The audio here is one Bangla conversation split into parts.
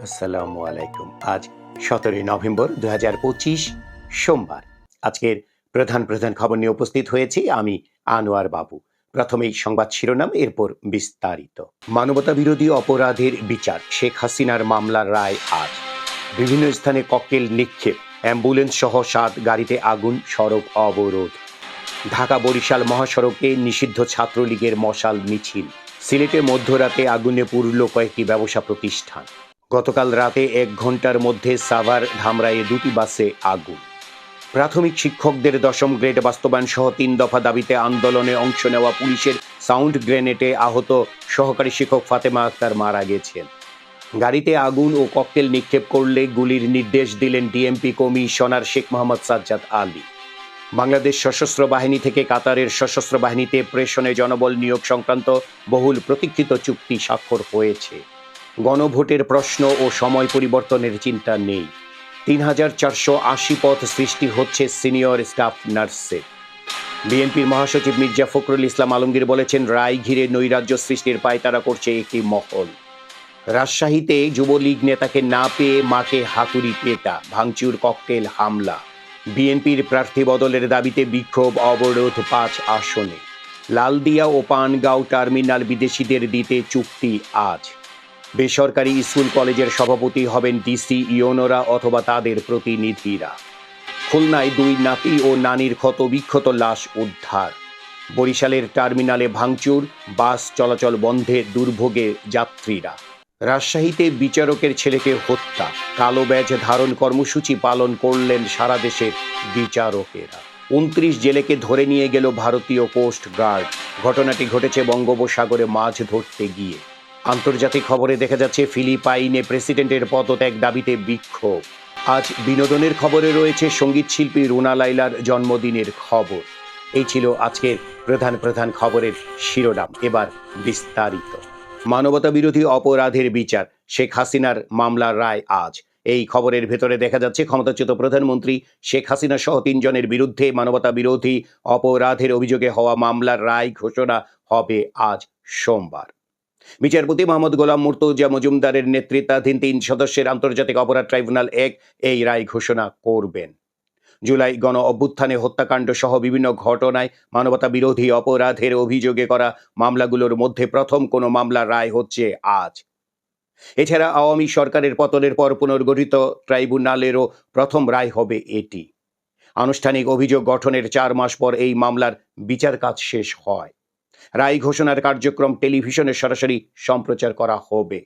আসসালামু আলাইকুম। আজ সতেরোই নভেম্বর দু সোমবার। আজকের প্রধান প্রধান খবর নিয়ে উপস্থিত হয়েছি আমি আনোয়ার বাবু। প্রথমেই সংবাদ শিরোনাম, এরপর বিস্তারিত। মানবতা বিরোধী অপরাধের বিচার, শেখ হাসিনার মামলার রায় আজ। বিভিন্ন স্থানে ককটেল নিক্ষেপ, অ্যাম্বুলেন্স সহ সাত গাড়িতে আগুন, সড়ক অবরোধ। ঢাকা বরিশাল মহাসড়কে নিষিদ্ধ ছাত্রলীগের মশাল মিছিল। সিলেটে মধ্যরাতে আগুনে পুরল কয়েকটি ব্যবসা প্রতিষ্ঠান। গতকাল রাতে এক ঘণ্টার মধ্যে সাভার ধামরাইয়ে দুটি বাসে আগুন। প্রাথমিক শিক্ষকদের দশম গ্রেড বাস্তবায়ন সহ তিন দফা দাবিতে আন্দোলনে অংশ নেওয়া পুলিশের সাউন্ড গ্রেনেডে আহত সহকারী শিক্ষক ফাতেমা আক্তার মারা গেছেন। গাড়িতে আগুন ও ককটেল নিক্ষেপ করলে গুলির নির্দেশ দিলেন ডিএমপি কমিশনার শেখ মোহাম্মদ সাজ্জাদ আলী। বাংলাদেশ সশস্ত্র বাহিনী থেকে কাতারের সশস্ত্র বাহিনীতে প্রেষণে জনবল নিয়োগ সংক্রান্ত বহুল প্রতীক্ষিত চুক্তি স্বাক্ষর হয়েছে। গণভোটের প্রশ্ন ও সময় পরিবর্তনের চিন্তা নেই। তিন হাজার চারশো আশি পদ সৃষ্টি হচ্ছে সিনিয়র স্টাফ নার্সের বিএনপির মহাসচিব মির্জা ফখরুল ইসলাম আলমগীর বলেছেন, রায় ঘিরে নৈরাজ্য সৃষ্টির পায়তারা করছে একটি মহল। রাজশাহীতে যুবলীগ নেতাকে না পেয়ে মাকে হাতুড়ি পেটা, ভাঙচুর, ককটেল, হামলা। বিএনপির প্রার্থী বদলের দাবিতে বিক্ষোভ অবরোধ পাঁচ আসনে। লালদিয়া ও পানগাঁও টার্মিনাল বিদেশিদের দিতে চুক্তি আজ। বেসরকারি স্কুল কলেজের সভাপতি হবেন ডিসি ইয়নোরা অথবা তাদের প্রতিনিধিরা। খুলনায় দুই নাতি ও নানির ক্ষত বিক্ষত লাশ উদ্ধার। বরিশালের টার্মিনালে ভাঙচুর, বাস চলাচল বন্ধে দুর্ভোগে যাত্রীরা। রাজশাহীতে বিচারকের ছেলেকে হত্যা, কালো ব্যাজ ধারণ কর্মসূচি পালন করলেন সারা দেশের বিচারকেরা। উনত্রিশ জেলেকে ধরে নিয়ে গেল ভারতীয় কোস্ট গার্ড। ঘটনাটি ঘটেছে বঙ্গোপসাগরে মাছ ধরতে গিয়ে। আন্তর্জাতিক খবরে দেখা যাচ্ছে, ফিলিপাইনে প্রেসিডেন্টের পদত্যাগ দাবিতে বিক্ষোভ। আজ বিনোদনের খবরে রয়েছে সংগীত শিল্পী রুনা লাইলার জন্মদিনের খবর। এই ছিল আজকের প্রধান প্রধান খবরের শিরোনাম। এবার বিস্তারিত। মানবতা বিরোধী অপরাধের বিচার, শেখ হাসিনার মামলার রায় আজ। এই খবরের ভেতরে দেখা যাচ্ছে, ক্ষমতাচ্যুত প্রধানমন্ত্রী শেখ হাসিনা সহ তিনজনের বিরুদ্ধে মানবতা বিরোধী অপরাধের অভিযোগে হওয়া মামলার রায় ঘোষণা হবে আজ সোমবার। বিচারপতি মোহাম্মদ গোলাম মুর্তজা মজুমদারের নেতৃত্বাধীন তিন সদস্যের আন্তর্জাতিক অপরাধ ট্রাইব্যুনাল এক এই রায় ঘোষণা করবেন। জুলাই গণ অভ্যুত্থানে হত্যাকাণ্ড সহ বিভিন্ন ঘটনায় মানবতা বিরোধী অপরাধের অভিযোগে করা মামলাগুলোর মধ্যে প্রথম কোনো মামলার রায় হচ্ছে আজ। এছাড়া আওয়ামী সরকারের পতনের পর পুনর্গঠিত ট্রাইব্যুনালেরও প্রথম রায় হবে এটি। আনুষ্ঠানিক অভিযোগ গঠনের চার মাস পর এই মামলার বিচার কাজ শেষ হয়। রায় ঘোষণার কার্যক্রম টেলিভিশনে সরাসরি সম্প্রচার করা হবে।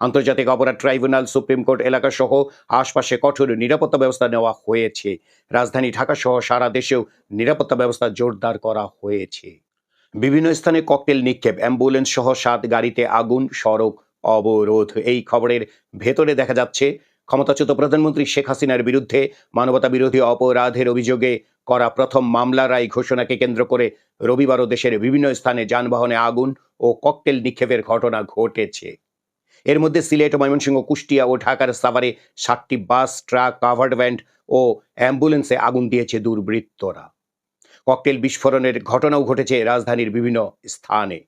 আন্তর্জাতিক অপরাধ ট্রাইব্যুনাল, সুপ্রিম কোর্ট এলাকা সহ আশপাশে কঠোর নিরাপত্তা ব্যবস্থা নেওয়া হয়েছে। রাজধানী ঢাকা সহ সারা দেশেও নিরাপত্তা ব্যবস্থা জোরদার করা হয়েছে। বিভিন্ন স্থানে ককটেল নিক্ষেপ অ্যাম্বুলেন্স সহ সাত গাড়িতে আগুন, সড়ক অবরোধ। এই খবরের ভেতরে দেখা যাচ্ছে, ক্ষমতাচ্যুত প্রধানমন্ত্রী শেখ হাসিনার বিরুদ্ধে মানবতা বিরোধী অপরাধের অভিযোগে করা প্রথম মামলা রায় ঘোষণাকে কেন্দ্র করে রবিবারও দেশের বিভিন্ন স্থানে যানবাহনে আগুন ও ককটেল নিক্ষেপের ঘটনা ঘটেছে। এর মধ্যে সিলেট, ময়মনসিংহ, কুষ্টিয়া ও ঢাকার সাভারে সাতটি বাস, ট্রাক, কাভার্ড ভ্যান ও অ্যাম্বুলেন্সে আগুন দিয়েছে দুর্বৃত্তরা। ককটেল বিস্ফোরণের ঘটনাও ঘটেছে রাজধানীর বিভিন্ন স্থানে।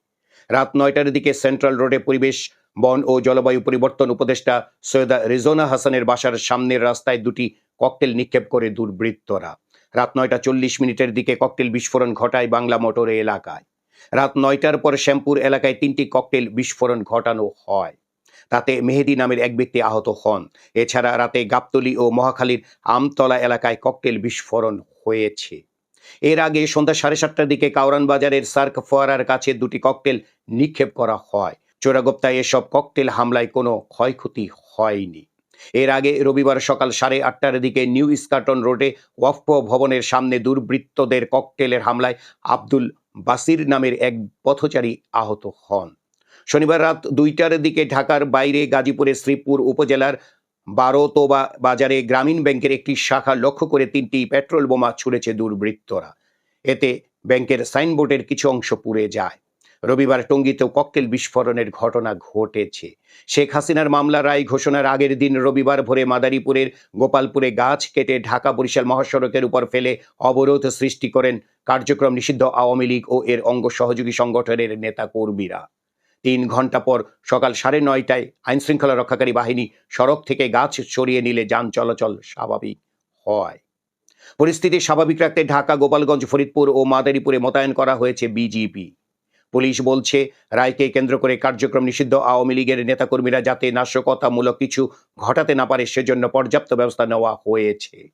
রাত নয়টার দিকে সেন্ট্রাল রোডে পরিবেশ, বন ও জলবায়ু পরিবর্তন উপদেষ্টা সৈয়দা রিজোনা হাসানের বাসার সামনের রাস্তায় দুটি ককটেল নিক্ষেপ করে দুর্বৃত্তরা। রাত নয়টা চল্লিশ মিনিটের দিকে ককটেল বিস্ফোরণ ঘটায় বাংলা মোটরে এলাকায়। রাত নয়টার পর শ্যামপুর এলাকায় তিনটি ককটেল বিস্ফোরণ ঘটানো হয়। তাতে মেহেদি নামের এক ব্যক্তি আহত হন। এছাড়া রাতে গাবতলি ও মহাখালীর আমতলা এলাকায় ককটেল বিস্ফোরণ হয়েছে। এর আগে সন্ধ্যা সাড়ে সাতটার দিকে কাউরান বাজারের সার্ক ফোয়ারার কাছে দুটি ককটেল নিক্ষেপ করা হয়। চোরাগোপ্তায় এসব ককটেল হামলায় কোনো ক্ষয়ক্ষতি হয়নি। এর আগে রবিবার সকাল সাড়ে আটটার দিকে নিউ ইস্কাটন রোডে ওয়াফ ভবনের সামনে দুর্বৃত্তদের ককটেলের হামলায় আব্দুল বাসির নামের এক পথচারী আহত হন। শনিবার রাত দুইটার দিকে ঢাকার বাইরে গাজীপুরের শ্রীপুর উপজেলার বারোতোবা বাজারে গ্রামীণ ব্যাংকের একটি শাখা লক্ষ্য করে তিনটি পেট্রোল বোমা ছুড়েছে দুর্বৃত্তরা। এতে ব্যাংকের সাইনবোর্ডের কিছু অংশ পুড়ে যায়। রবিবার টঙ্গীতেও ককটেল বিস্ফোরণের ঘটনা ঘটেছে। শেখ হাসিনার মামলা রায় ঘোষণার আগের দিন রবিবার ভোরে মাদারীপুরের গোপালপুরে গাছ কেটে ঢাকা বরিশাল মহাসড়কের উপর ফেলে অবরোধ সৃষ্টি করেন কার্যক্রম নিষিদ্ধ আওয়ামী লীগ ও এর অঙ্গ সহযোগী সংগঠনের নেতা কর্মীরা তিন ঘণ্টা পর সকাল সাড়ে নয়টায় আইনশৃঙ্খলা রক্ষাকারী বাহিনী সড়ক থেকে গাছ সরিয়ে নিলে যান চলাচল স্বাভাবিক হয়। পরিস্থিতি স্বাভাবিক রাখতে ঢাকা, গোপালগঞ্জ, ফরিদপুর ও মাদারীপুরে মোতায়েন করা হয়েছে বিজিপি। পুলিশ বলছে, রায়কে কেন্দ্র করে কার্যক্রম নিষিদ্ধ। আওয়ামী লীগের নেতাকর্মীরা যাতে নাশকতামূলক কিছু ঘটাতে না পারে, সেজন্য পর্যাপ্ত ব্যবস্থা নেওয়া হয়েছে।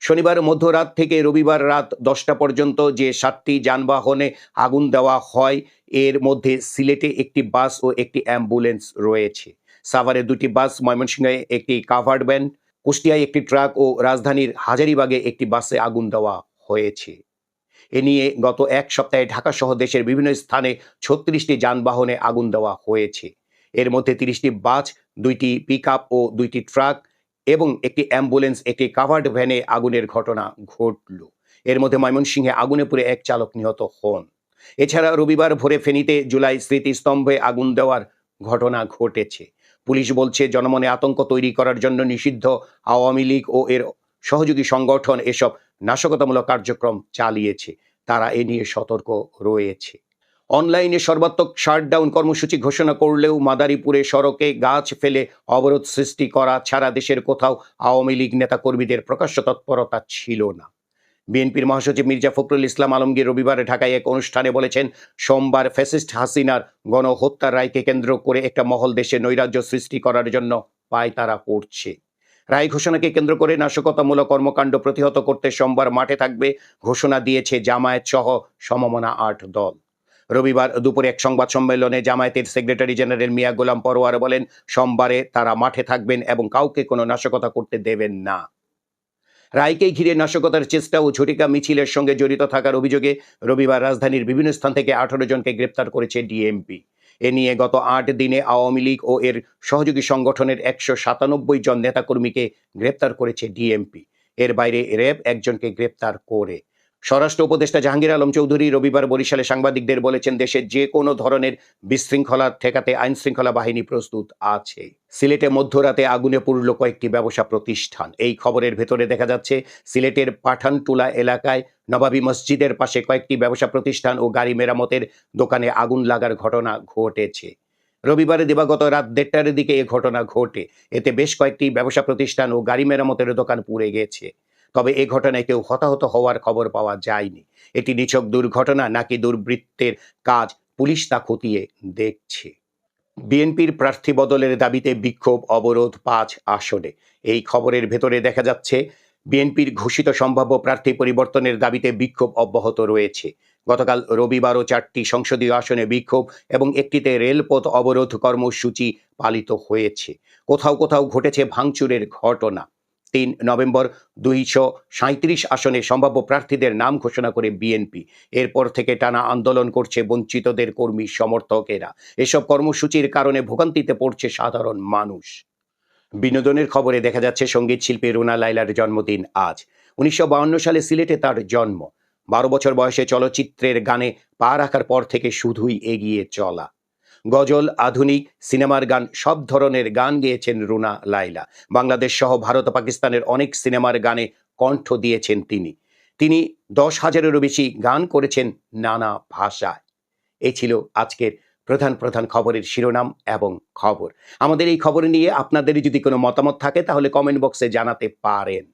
শনিবার মধ্যরাত থেকে রবিবার রাত দশটা পর্যন্ত যে সাতটি যানবাহনে আগুন দেওয়া হয়, এর মধ্যে সিলেটে একটি বাস ও একটি অ্যাম্বুলেন্স রয়েছে। সাভারে দুটি বাস, ময়মনসিংহে একটি কাভার্ড ভ্যান, কুষ্টিয়ায় একটি ট্রাক ও রাজধানীর হাজারিবাগে একটি বাসে আগুন দেওয়া হয়েছে। এ নিয়ে গত এক সপ্তাহে ঢাকা সহ দেশের বিভিন্ন স্থানে ছত্রিশটি যানবাহনে আগুন দেওয়া হয়েছে। এর মধ্যে তিরিশটি বাস, দুইটি পিক ও দুইটি ট্রাক এবং একটি অ্যাম্বুলেন্স, একটি কাভার্ড ভ্যানে আগুনের ঘটনা ঘটল। এর মধ্যে ময়মনসিংহে আগুনে পুড়ে এক চালক নিহত হন। এছাড়া রবিবার ভোরে ফেনীতে জুলাই স্মৃতিস্তম্ভে আগুন দেওয়ার ঘটনা ঘটেছে। পুলিশ বলছে, জনমনে আতঙ্ক তৈরি করার জন্য নিষিদ্ধ আওয়ামী লীগ ও এর সহযোগী সংগঠন এসব নাশকতামূলক কার্যক্রম চালিয়েছে। তারা এ নিয়ে সতর্ক রয়েছে। অনলাইনে সর্বাত্মক শাটডাউন কর্মসূচি ঘোষণা করলেও মাদারীপুরে সড়কে গাছ ফেলে অবরোধ সৃষ্টি করা ছাড়া দেশের কোথাও আওয়ামী লীগ নেতাকর্মীদের প্রকাশ্য তৎপরতা ছিল না। বিএনপির মহাসচিব মির্জা ফখরুল ইসলাম আলমগীর রবিবার ঢাকায় এক অনুষ্ঠানে বলেছেন, সোমবার ফ্যাসিস্ট হাসিনার গণহত্যার রায়কে কেন্দ্র করে একটা মহল দেশে নৈরাজ্য সৃষ্টি করার জন্য পায়তারা করছে। রায় ঘোষণাকে কেন্দ্র করে নাশকতামূলক কর্মকাণ্ড প্রতিহত করতে সোমবার মাঠে থাকবে ঘোষণা দিয়েছে জামায়াত সহ সমমনা আট দল। রবিবার দুপুরে এক সংবাদ সম্মেলনে জামায়াতের সেক্রেটারি জেনারেল মিয়া গোলাম পরোয়ার বলেন, সোমবারে তারা মাঠে থাকবেন এবং কাউকে কোনো নাশকতা করতে দেবেন না। রায়কে ঘিরে নাশকতার চেষ্টা ও ঝটিকা মিছিলের সঙ্গে জড়িত থাকার অভিযোগে রবিবার রাজধানীর বিভিন্ন স্থান থেকে আঠারো জনকে গ্রেপ্তার করেছে ডিএমপি। এ নিয়ে গত আট দিনে আওয়ামী লীগ ও এর সহযোগী সংগঠনের একশো সাতানব্বই জন নেতাকর্মীকে গ্রেপ্তার করেছে ডিএমপি। এর বাইরে র্যাব একজনকে গ্রেপ্তার করে স্বরাষ্ট্র উপদেষ্টা জাহাঙ্গীর আলম চৌধুরী রবিবার বরিশালে সাংবাদিকদের বলেছেন, দেশে যে কোনো ধরনের বিশৃঙ্খলা ঠেকাতে আইন শৃঙ্খলা বাহিনী প্রস্তুত আছে। সিলেটে মধ্যরাতে আগুনে পুড়ল কয়েকটি ব্যবসা প্রতিষ্ঠান। এই খবরের ভেতরে দেখা যাচ্ছে, সিলেটের পাঠানটুলা এলাকায় নবাবী মসজিদের পাশে কয়েকটি ব্যবসা প্রতিষ্ঠান ও গাড়ি মেরামতের দোকানে আগুন লাগার ঘটনা ঘটেছে। রবিবারে দিবাগত রাত দেড়টার দিকে এ ঘটনা ঘটে। এতে বেশ কয়েকটি ব্যবসা প্রতিষ্ঠান ও গাড়ি মেরামতের দোকান পুড়ে গেছে। তবে এ ঘটনায় কেউ হতাহত হওয়ার খবর পাওয়া যায়নি। এটি নিছক দুর্ঘটনা নাকি দুর্বৃত্তের কাজ পুলিশ তা খতিয়ে দেখছে। বিএনপির প্রার্থী বদলের দাবিতে বিক্ষোভ অবরোধ পাঁচ আসনে। এই খবরের ভেতরে দেখা যাচ্ছে, বিএনপির ঘোষিত সম্ভাব্য প্রার্থী পরিবর্তনের দাবিতে বিক্ষোভ অব্যাহত রয়েছে। গতকাল রবিবারও চারটি সংসদীয় আসনে বিক্ষোভ এবং একটিতে রেলপথ অবরোধ কর্মসূচি পালিত হয়েছে। কোথাও কোথাও ঘটেছে ভাঙচুরের ঘটনা। তিন নভেম্বর দুইশো সাঁত্রিশ আসনে সম্ভাব্য প্রার্থীদের নাম ঘোষণা করে বিএনপি। এরপর থেকে টানা আন্দোলন করছে বঞ্চিতদের কর্মী সমর্থকেরা। এসব কর্মসূচির কারণে ভোগান্তিতে পড়ছে সাধারণ মানুষ। বিনোদনের খবরে দেখা যাচ্ছে সংগীত শিল্পী রুনা লাইলার জন্মদিন আজ। উনিশশো সালে সিলেটে তার জন্ম। বারো বছর বয়সে চলচ্চিত্রের গানে পা রাখার পর থেকে শুধুই এগিয়ে চলা। গজল, আধুনিক, সিনেমার গান, সব ধরনের গান গেয়েছেন রুনা লাইলা বাংলাদেশ সহ ভারত পাকিস্তানের অনেক সিনেমার গানে কণ্ঠ দিয়েছেন তিনি। তিনি দশ হাজারেরও বেশি গান করেছেন নানা ভাষায়। এ ছিল আজকের প্রধান প্রধান খবরের শিরোনাম এবং খবর। আমাদের এই খবর নিয়ে আপনাদের যদি কোনো মতামত থাকে, তাহলে কমেন্ট বক্সে জানাতে পারেন।